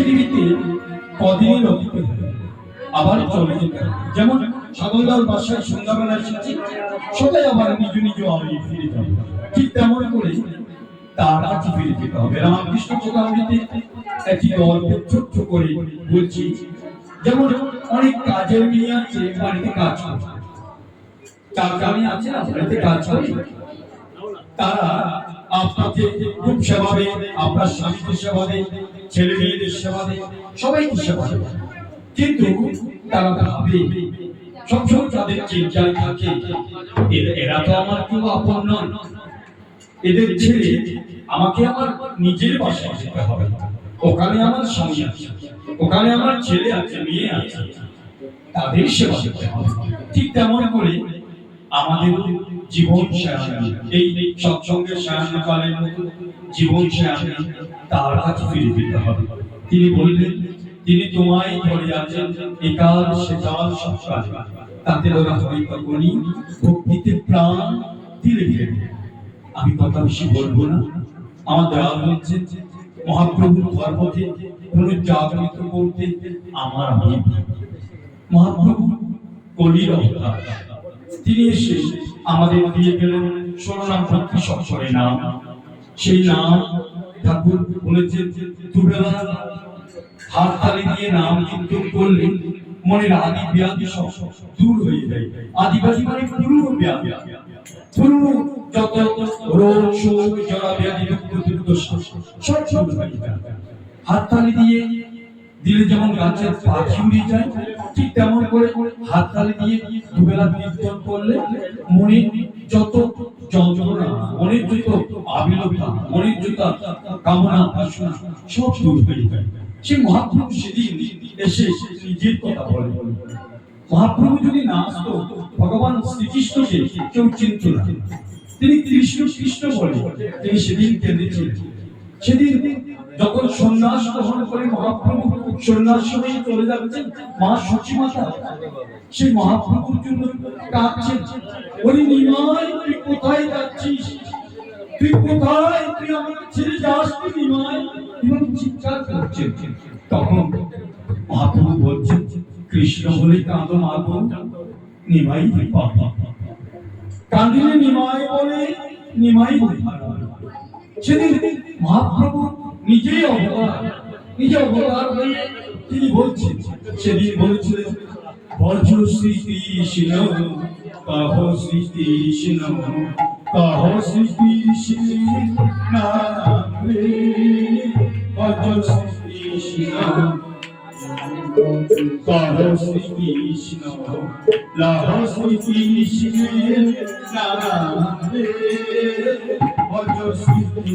পৃথিবীতে কদিনের অতীতে আবার চলে যেতে যেমন সাগরদার বাসায় সন্ধ্যাবেলা এসেছি, সবাই আবার নিজ নিজ আমি ফিরে যাবে। ঠিক তেমন করে তার কাছে ফিরে যেতে হবে। রামকৃষ্ণ চোখামৃতে একটি গল্প ছোট্ট করে বলছি, যেমন অনেক কাজের মেয়ে আছে, বাড়িতে কাজ করে। চার আছে? না বাড়িতে কাজ করে। তারা আপনাকে খুব সেবা দেয় আপনার স্বামীকে সেবা দেয় ছেলে মেয়েদের সেবা দেয় সবাইকে সেবা দেয় কিন্তু তারা ভাবে, সবসময় তাদের চিন্তায় থাকে, এরা- তো আমার কেউ আপন নয় এদের ছেড়ে আমাকে আমার নিজের বাসায় যেতে হবে। ওখানে আমার স্বামী আছে, ওখানে আমার ছেলে আছে, মেয়ে আছে। তাদের সেবা করতে হবে। ঠিক তেমন করে আমাদের জীবন সায়ানি এই সৎসঙ্গের সায়ান্নকালের মতো জীবন সায়ানি তার কাছে ফিরে যেতে হবে। তিনি বললেন, তিনি তোমায় ধরে আছেন একাল সেকাল সকাল তাতে ওরা হয়তো গণি ভক্তিতে প্রাণ দিলে দিলে। আমি কথা বেশি বলব না। আমার দেওয়া হচ্ছে, মহাপ্রভুর ধর্মকে পুনর্জাগরিত করতে আমার আমি মহাপ্রভু কলির অবতার। তিনি এসে আমাদের দিয়ে গেলেন ভক্তি সক্ষরে নাম। সেই নাম ঠাকুর বলেছেন, দুবেলা হাত তালি দিয়ে নাম কীর্তন করলে মনের আদি ব্যাধি সব দূর হয়ে যায়। আদিবাসী মানে পুরনো ব্যাধি। পুরনো যত রোগ শোক, জরা ব্যাধি দুঃখ দুর্দশা সব সব হয়ে হাত তালি দিয়ে দিলে যেমন গাছের পাখি উড়ে যায় ঠিক তেমন করে দিয়ে দুবেলা করলে যত যন্ত্রণা আবিলতা কামনা, বাসনা, সব দূর হয়ে যায়। সে মহাপ্রভু সেদিন এসে নিজের কথা বলে মহাপ্রভু যদি না আসতো, ভগবান শ্রীকৃষ্ণকে কেউ চিনত না। তিনি কৃষ্ণ কৃষ্ণ বলে তিনি সেদিন কেঁদেছিলেন। সেদিন যখন সন্ন্যাস গ্রহণ করে মহাপ্রভু সন্ন্যাস চলে যাচ্ছেন মা সচী মাতা সেই মহাপ্রভুর জন্য কাঁদছেন বলি নিমাই, তুই কোথায় যাচ্ছিস? তুই কোথায়? তুই আমাকে ছেড়ে যাস তুই নিমাই। চিৎকার করছেন। তখন মহাপ্রভু বলছেন, কৃষ্ণ বলে কাঁদো মাগো নিমাই পাপা নিমাই বলে, নিমাই সেদিন মহাপ্রভু নিজেই অবতার। নিজে অবতার হয়ে তিনি বলছেন, সেদিন বলেছিলেন, বজ্র স্মৃতি শিল, কাহ স্মৃতি শিল, কাহ স্মৃতি শিল নাম রে বজ্র স্মৃতি শিল, কাহ স্মৃতি শিল, লাহ স্মৃতি শিল নাম রে বজ্র স্মৃতি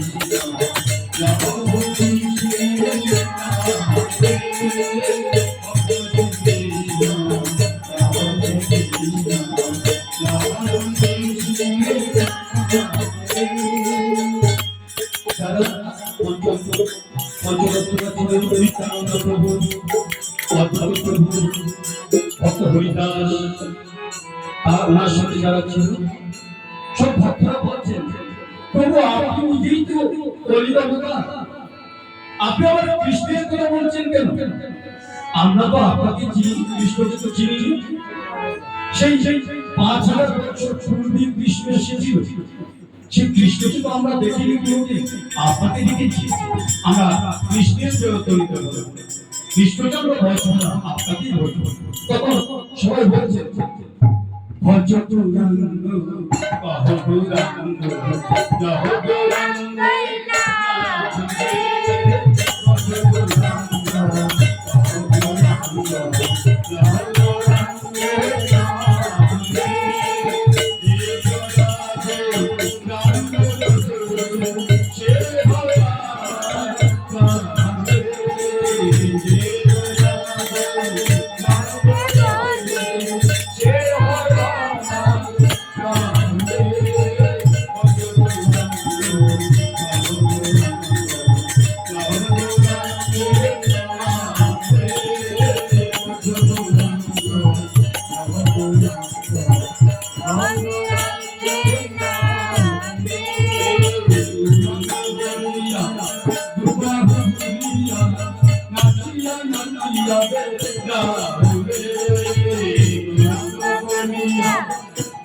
আমরা তো আপনাকে চিনি কৃষ্ণকে তো চিনি সেই সেই পাঁচ হাজার বছর কৃষ্ণ এসেছিল। সেই কৃষ্ণকে তো আমরা দেখিনি কেউকে আপনাকে দেখেছি। আমরা কৃষ্ণের জয়তরিত কৃষ্ণকে আমরা ভয় না আপনাকেই ভয় তখন সবাই বলছে ভজ তুরাঙ্গ কহ তুরাঙ্গ কহ তুরাঙ্গ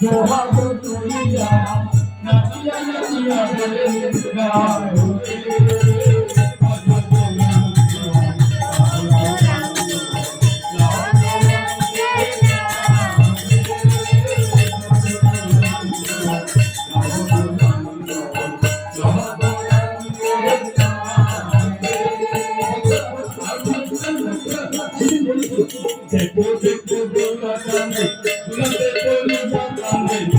দেখো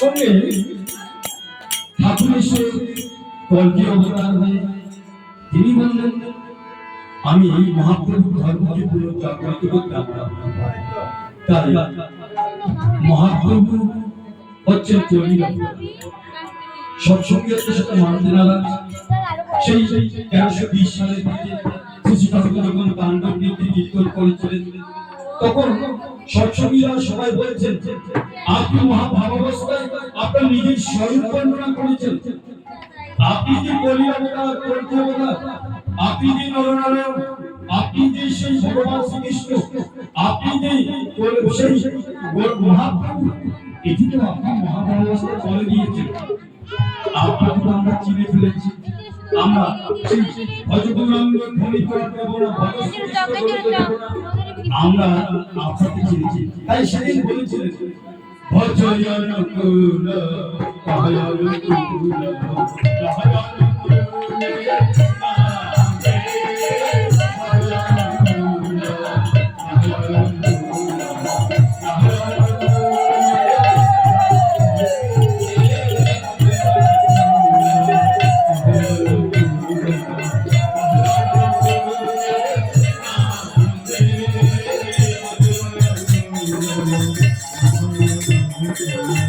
সৎসঙ্গে ঠাকুর এসে কল্পি অবতার হয়ে তিনি বললেন, আমি এই মহাপ্রভু ধর্মকে পুরো জাগ্রত করতাম তাই মহাপ্রভু হচ্ছে চলিল সৎসঙ্গে সাথে মানতে নারাজ সেই তেরোশো বিশ সালের দিকে শ্রী ঠাকুর যখন করেছিলেন, তখন সৎসঙ্গীরা সবাই বলছেন আপনি মহাভাবাবস্থায় আপনার নিজের স্বরূপ বর্ণনা করেছেন। আপনি যে কলি অবতার কর্তি অবতার আপনি যে নরনারায়ণ আপনি যে সেই ভগবান শ্রীকৃষ্ণ আপনি যে সেই মহাপ্রভু এটি তো আপনি মহাভাবাবস্থায় বলে দিয়েছেন। আপনাকে তো আমরা চিনে ফেলেছি। আমরা সেই ভজগৌরাঙ্গ ধ্বনি করে দেব না দেব না আমরা আপনাকে চিনেছি। তাই সেদিন বলেছিলেন ভজন কুল কহয়ন কুল Thank you.